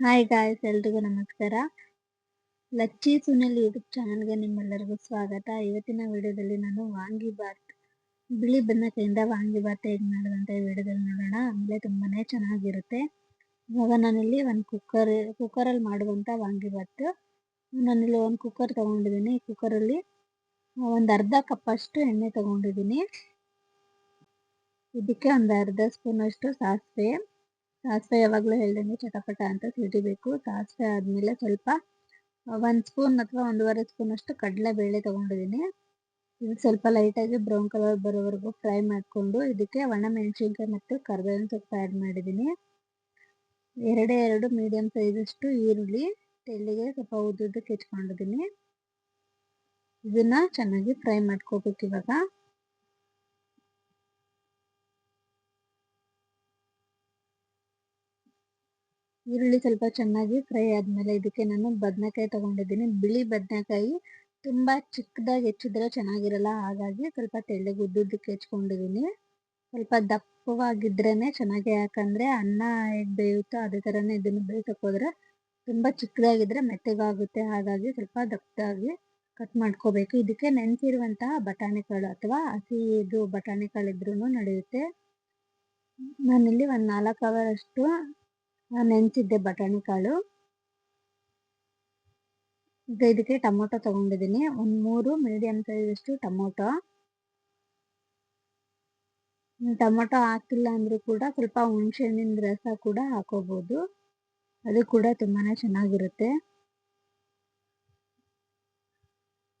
Hi guys ಎಲ್ರಿಗೂ ನಮಸ್ಕಾರ. Lachchi Sunil YouTube ಚಾನಲ್ಗೆ ನಿಮ್ಮೆಲ್ಲರಿಗೂ ಸ್ವಾಗತ. ಇವತ್ತಿನ ವಿಡಿಯೋದಲ್ಲಿ ನಾನು ವಾಂಗಿ ಬಾತ್ ಬಿಳಿ ಬಣ್ಣತೆಯಿಂದ ವಾಂಗಿ ಬಾತ್ ಹೇಗೆ ಮಾಡೋದಂತ ಈ ವಿಡಿಯೋದಲ್ಲಿ ನೋಡೋಣ. ಆಮೇಲೆ ತುಂಬಾ ಚೆನ್ನಾಗಿರುತ್ತೆ. ಇವಾಗ ನಾನಿಲ್ಲಿ ಒಂದು ಕುಕ್ಕರ್ ಕುಕ್ಕರಲ್ಲಿ ಮಾಡುವಂಥ ವಾಂಗಿ ಬಾತ್ ನಾನಿಲ್ಲಿ ಒಂದು ಕುಕ್ಕರ್ ತೊಗೊಂಡಿದ್ದೀನಿ ಈ ಕುಕ್ಕರಲ್ಲಿ ಒಂದು ಅರ್ಧ ಕಪ್ಪಷ್ಟು ಎಣ್ಣೆ ತಗೊಂಡಿದ್ದೀನಿ ಇದಕ್ಕೆ ಒಂದು ಅರ್ಧ ಸ್ಪೂನಷ್ಟು ಸಾಸಿವೆ. ಸಾಸಿವೆ ಯಾವಾಗಲೂ ಹೇಳ್ದಂಗೆ ಚಟಪಟ ಅಂತ ಸಿಡಿಬೇಕು ಸಾಸಿವೆ ಆದಮೇಲೆ ಸ್ವಲ್ಪ ಒಂದು ಸ್ಪೂನ್ ಅಥವಾ ಒಂದೂವರೆ ಸ್ಪೂನ್ ಅಷ್ಟು ಕಡಲೆಬೇಳೆ ತೊಗೊಂಡಿದ್ದೀನಿ. ಇದು ಸ್ವಲ್ಪ ಲೈಟಾಗಿ ಬ್ರೌನ್ ಕಲರ್ ಬರೋವರೆಗೂ ಫ್ರೈ ಮಾಡಿಕೊಂಡು ಇದಕ್ಕೆ ಮೆಣಸಿನ್ಕಾಯಿ ಮತ್ತು ಕರ್ಬೇವಿನ ಸೊಪ್ಪು ಆ್ಯಡ್ ಮಾಡಿದ್ದೀನಿ. ಎರಡೇ ಎರಡು ಮೀಡಿಯಮ್ ಸೈಜಷ್ಟು ಈರುಳ್ಳಿ ತೆಳ್ಳಿಗೆ ಸ್ವಲ್ಪ ಉದ್ದುದ್ದಕ್ಕೆ ಕೆಚ್ಕೊಂಡಿದ್ದೀನಿ ಇದನ್ನು ಚೆನ್ನಾಗಿ ಫ್ರೈ ಮಾಡ್ಕೋಬೇಕು ಇವಾಗ. ಈರುಳ್ಳಿ ಸ್ವಲ್ಪ ಚೆನ್ನಾಗಿ ಫ್ರೈ ಆದಮೇಲೆ ಇದಕ್ಕೆ ನಾನು ಬದನೆಕಾಯಿ ತೊಗೊಂಡಿದ್ದೀನಿ. ಬಿಳಿ ಬದನೆಕಾಯಿ ತುಂಬ ಚಿಕ್ಕದಾಗಿ ಹೆಚ್ಚಿದ್ರೆ ಚೆನ್ನಾಗಿರಲ್ಲ, ಹಾಗಾಗಿ ಸ್ವಲ್ಪ ತೆಳ್ಳಗೆ ಉದ್ದುದ್ದಕ್ಕೆ ಹೆಚ್ಕೊಂಡಿದ್ದೀನಿ. ಸ್ವಲ್ಪ ದಪ್ಪವಾಗಿದ್ರೇ ಚೆನ್ನಾಗಿ, ಯಾಕಂದರೆ ಅನ್ನ ಹೇಗೆ ಬೇಯುತ್ತೋ ಅದೇ ಥರನೇ ಇದನ್ನು ಬೇಯಿಸೋಕೆ ಹೋದರೆ ತುಂಬ ಚಿಕ್ಕದಾಗಿದ್ದರೆ ಮೆತ್ತಗಾಗುತ್ತೆ. ಹಾಗಾಗಿ ಸ್ವಲ್ಪ ದಪ್ಪದಾಗಿ ಕಟ್ ಮಾಡ್ಕೋಬೇಕು. ಇದಕ್ಕೆ ನೆನೆಸಿರುವಂತಹ ಬಟಾಣಿಕಾಳು ಅಥವಾ ಹಸಿ ಇದು ಬಟಾಣಿಕಾಳು ಇದ್ರೂ ನಡೆಯುತ್ತೆ. ನಾನಿಲ್ಲಿ ಒಂದು ನಾಲ್ಕು ಅವರಷ್ಟು ನೆನೆಸಿದ್ದೆ ಬಟಾಣಿ ಕಾಳು. ಈಗ ಇದಕ್ಕೆ ಟೊಮೊಟೊ ತಗೊಂಡಿದ್ದೀನಿ. ಒಂದು ಮೂರು ಮೀಡಿಯಂ ಸೈಜಷ್ಟು ಟೊಮೊಟೊ. ಟೊಮೊಟೊ ಹಾಕಿಲ್ಲ ಅಂದರೂ ಕೂಡ ಸ್ವಲ್ಪ ಹುಣಸೆಹಣ್ಣಿನ ರಸ ಕೂಡ ಹಾಕೋಬಹುದು ಅದು ಕೂಡ ತುಂಬಾ ಚೆನ್ನಾಗಿರುತ್ತೆ.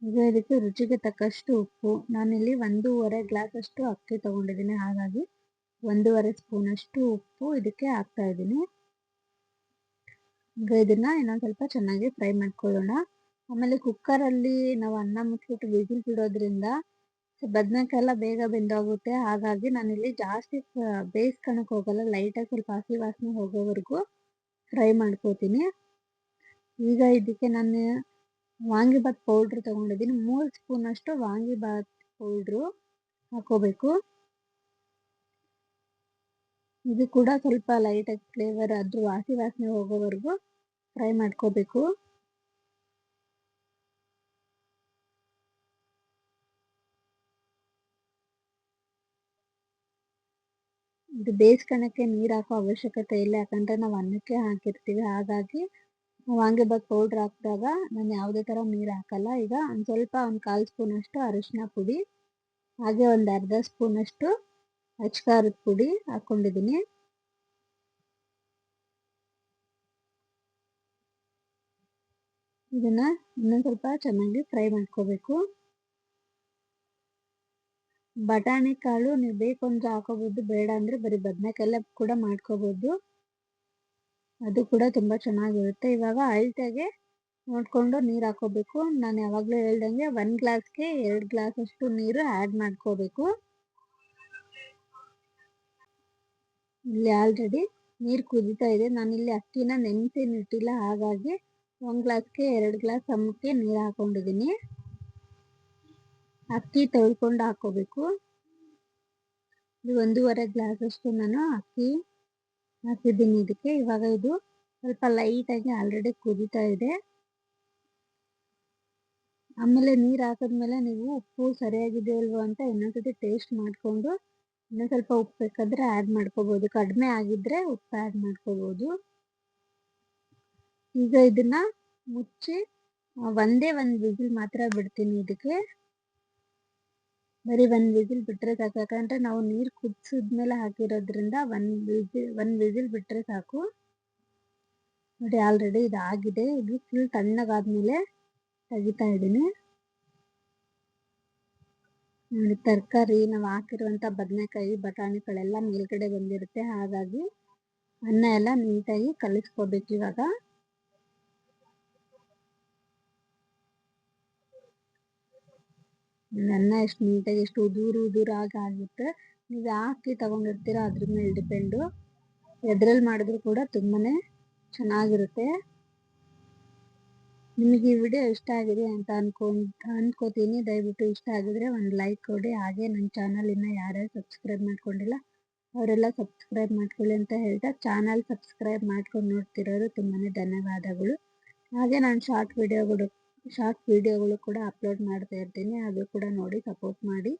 ಈಗ ಇದಕ್ಕೆ ರುಚಿಗೆ ತಕ್ಕಷ್ಟು ಉಪ್ಪು. ನಾನಿಲ್ಲಿ ಒಂದೂವರೆ ಗ್ಲಾಸ್ ಅಷ್ಟು ಅಕ್ಕಿ ತಗೊಂಡಿದ್ದೀನಿ. ಹಾಗಾಗಿ ಒಂದೂವರೆ ಸ್ಪೂನ್ ಅಷ್ಟು ಉಪ್ಪು ಇದಕ್ಕೆ ಹಾಕ್ತಾ ಇದ್ದೀನಿ. ಈಗ ಇದನ್ನ ಇನ್ನೊಂದು ಸ್ವಲ್ಪ ಚೆನ್ನಾಗಿ ಫ್ರೈ ಮಾಡ್ಕೊಳ್ಳೋಣ. ಆಮೇಲೆ ಕುಕ್ಕರಲ್ಲಿ ನಾವು ಅನ್ನ ಮುಚ್ಚಿಬಿಟ್ಟು ವಿಸಿಲ್ ಬಿಡೋದ್ರಿಂದ ಬದನೆಕಾಯಿ ಎಲ್ಲ ಬೇಗ ಬೆಂದೋಗುತ್ತೆ. ಹಾಗಾಗಿ ನಾನಿಲ್ಲಿ ಜಾಸ್ತಿ ಬೇಯಿಸ್ಕೊಳಕ್ ಹೋಗಲ್ಲ. ಲೈಟಾಗಿ ಸ್ವಲ್ಪ ಹಸಿ ವಾಸನೆ ಹೋಗೋವರೆಗೂ ಫ್ರೈ ಮಾಡ್ಕೋತೀನಿ. ಈಗ ಇದಕ್ಕೆ ನಾನು ವಾಂಗಿಬಾತ್ ಪೌಡ್ರ್ ತಗೊಂಡಿದ್ದೀನಿ. ಮೂರು ಸ್ಪೂನ್ ಅಷ್ಟು ವಾಂಗಿಬಾತ್ ಪೌಡ್ರು ಹಾಕೋಬೇಕು. ಇದು ಕೂಡ ಸ್ವಲ್ಪ ಲೈಟಾಗಿ ಫ್ಲೇವರ್ ಅದ್ರ ವಾಸಿ ವಾಸನೆ ಹೋಗೋವರೆಗೂ ಫ್ರೈ ಮಾಡ್ಕೋಬೇಕು. ಇದು ಬೇಯಿಸ್ಕೊಳಕ್ಕೆ ನೀರು ಹಾಕೋ ಅವಶ್ಯಕತೆ ಇಲ್ಲ, ಯಾಕಂದ್ರೆ ನಾವು ಅನ್ನಕ್ಕೆ ಹಾಕಿರ್ತೀವಿ. ಹಾಗಾಗಿ ವಾಂಗಿಬಾತ್ ಪೌಡ್ರ್ ಹಾಕಿದಾಗ ನಾನು ಯಾವುದೇ ಥರ ನೀರು ಹಾಕಲ್ಲ. ಈಗ ಒಂದು ಸ್ವಲ್ಪ ಒಂದು ಕಾಲು ಸ್ಪೂನಷ್ಟು ಅರಿಶಿನ ಪುಡಿ, ಹಾಗೆ ಒಂದು ಅರ್ಧ ಸ್ಪೂನಷ್ಟು ಅಚ್ಕಾರದ ಪುಡಿ ಹಾಕ್ಕೊಂಡಿದ್ದೀನಿ ಇದನ್ನ ಇನ್ನೊಂದು ಸ್ವಲ್ಪ ಚೆನ್ನಾಗಿ ಫ್ರೈ ಮಾಡ್ಕೋಬೇಕು. ಬಟಾಣಿ ಕಾಳು ನೀವು ಬೇಕು ಅಂದ್ರೆ ಹಾಕೋಬಹುದು ಬೇಡ ಅಂದ್ರೆ ಬರೀ ಬದನೆಕಾಯಲ್ಲ ಕೂಡ ಮಾಡ್ಕೋಬಹುದು ಅದು ಕೂಡ ತುಂಬಾ ಚೆನ್ನಾಗಿರುತ್ತೆ. ಇವಾಗ ಅಳತೆಗೆ ನೋಡ್ಕೊಂಡು ನೀರು ಹಾಕೋಬೇಕು. ನಾನು ಯಾವಾಗಲೂ ಹೇಳ್ದಂಗೆ ಒಂದು ಗ್ಲಾಸ್ಗೆ ಎರಡು ಗ್ಲಾಸ್ ಅಷ್ಟು ನೀರು ಆ್ಯಡ್ ಮಾಡ್ಕೋಬೇಕು. ಇಲ್ಲಿ ಆಲ್ರೆಡಿ ನೀರು ಕುದೀತಾ ಇದೆ. ನಾನಿಲ್ಲಿ ಅಕ್ಕಿನ ನೆನೆಸಿ ಇಟ್ಟಿಲ್ಲ ಹಾಗಾಗಿ ಒಂದು ಗ್ಲಾಸ್ಗೆ ಎರಡು ಗ್ಲಾಸ್ ಅಮ್ಮಕ್ಕೆ ನೀರು ಹಾಕೊಂಡಿದ್ದೀನಿ ಅಕ್ಕಿ ತೊಳ್ಕೊಂಡು ಹಾಕೋಬೇಕು. ಇದು ಒಂದೂವರೆ ಗ್ಲಾಸ್ ಅಷ್ಟು ನಾನು ಅಕ್ಕಿ ಹಾಕಿದ್ದೀನಿ ಇದಕ್ಕೆ. ಇವಾಗ ಇದು ಸ್ವಲ್ಪ ಲೈಟಾಗಿ ಆಲ್ರೆಡಿ ಕುದೀತಾ ಇದೆ. ಆಮೇಲೆ ನೀರು ಹಾಕಿದ್ಮೇಲೆ ನೀವು ಉಪ್ಪು ಸರಿಯಾಗಿದೆ ಅಲ್ವೋ ಅಂತ ಇನ್ನೊಂದ್ಸತಿ ಟೇಸ್ಟ್ ಮಾಡಿಕೊಂಡು ಇನ್ನೂ ಸ್ವಲ್ಪ ಉಪ್ಪು ಬೇಕಾದರೆ ಆ್ಯಡ್ ಮಾಡ್ಕೋಬೋದು. ಕಡಿಮೆ ಆಗಿದ್ರೆ ಉಪ್ಪು ಆ್ಯಡ್ ಮಾಡ್ಕೋಬೋದು. ಈಗ ಇದನ್ನ ಮುಚ್ಚಿ ಒಂದೇ ಒಂದು ವಿಸಿಲ್ ಮಾತ್ರ ಬಿಡ್ತೀನಿ ಇದಕ್ಕೆ. ಬರೀ ಒಂದು ವಿಸಿಲ್ ಬಿಟ್ಟರೆ ಸಾಕು. ಯಾಕಂದ್ರೆ ನಾವು ನೀರು ಕುದಿಸಿದ್ಮೇಲೆ ಹಾಕಿರೋದ್ರಿಂದ ಒಂದು ವಿಸಿಲ್ ಒಂದು ವಿಸಿಲ್ ಬಿಟ್ಟರೆ ಸಾಕು. ನೋಡಿ ಆಲ್ರೆಡಿ ಇದಾಗಿದೆ. ಇದು ಫುಲ್ ತಣ್ಣಗಾದ್ಮೇಲೆ ತೆಗಿತಾ ಇದ್ದೀನಿ. ನೋಡಿ, ತರಕಾರಿ ನಾವು ಹಾಕಿರುವಂಥ ಬದನೆಕಾಯಿ, ಬಟಾಣಿಗಳೆಲ್ಲ ಮೇಲ್ಗಡೆ ಬಂದಿರುತ್ತೆ. ಹಾಗಾಗಿ ಅನ್ನ ಎಲ್ಲ ನೀಟಾಗಿ ಕಲಿಸ್ಕೋಬೇಕು ಇವಾಗ. ಅನ್ನ ಎಷ್ಟು ನೀಟಾಗಿ ಎಷ್ಟು ಉದುರು ಉದುರಾಗಿ ಆಗುತ್ತೆ ನೀವು ಯಾಕೆ ತಗೊಂಡಿರ್ತೀರ ಅದ್ರ ಮೇಲೆ ಡಿಪೆಂಡು ಎದ್ರಲ್ಲಿ ಮಾಡಿದ್ರು ಕೂಡ ತುಂಬಾ ಚೆನ್ನಾಗಿರುತ್ತೆ. ನಿಮಗೆ ಈ ವಿಡಿಯೋ ಇಷ್ಟ ಆಗಿದೆ ಅಂತ ಅನ್ಕೊ, ಅನ್ಕೋತೀನಿ. ದಯವಿಟ್ಟು ಇಷ್ಟ ಆಗಿದ್ರೆ ಒಂದು ಲೈಕ್ ಕೊಡಿ. ಹಾಗೆ ನನ್ನ ಚಾನಲ್ ಇನ್ನು ಯಾರ್ಯಾರು ಸಬ್ಸ್ಕ್ರೈಬ್ ಮಾಡ್ಕೊಂಡಿಲ್ಲ, ಅವರೆಲ್ಲ ಸಬ್ಸ್ಕ್ರೈಬ್ ಮಾಡ್ಕೊಳ್ಳಿ ಅಂತ ಹೇಳ್ತಾ ಚಾನಲ್ ಸಬ್ಸ್ಕ್ರೈಬ್ ಮಾಡ್ಕೊಂಡು ನೋಡ್ತಿರೋರು ತುಂಬಾ ಧನ್ಯವಾದಗಳು. ಹಾಗೆ ನಾನು ಶಾರ್ಟ್ ವಿಡಿಯೋಗಳು ಶಾರ್ಟ್ ವಿಡಿಯೋಗಳು ಕೂಡ ಅಪ್ಲೋಡ್ ಮಾಡ್ತಾ ಇರ್ತೀನಿ, ಅದು ಕೂಡ ನೋಡಿ ಸಪೋರ್ಟ್ ಮಾಡಿ.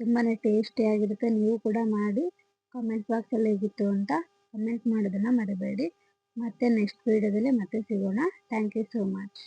ತುಂಬಾ ಟೇಸ್ಟಿಯಾಗಿರುತ್ತೆ ನೀವು ಕೂಡ ಮಾಡಿ ಕಾಮೆಂಟ್ ಬಾಕ್ಸಲ್ಲಿ ಹೇಗಿತ್ತು ಅಂತ ಕಮೆಂಟ್ ಮಾಡೋದನ್ನು ಮರಿಬೇಡಿ. ಮತ್ತೆ ನೆಕ್ಸ್ಟ್ ವಿಡಿಯೋದಲ್ಲಿ ಮತ್ತೆ ಸಿಗೋಣ. Thank you so much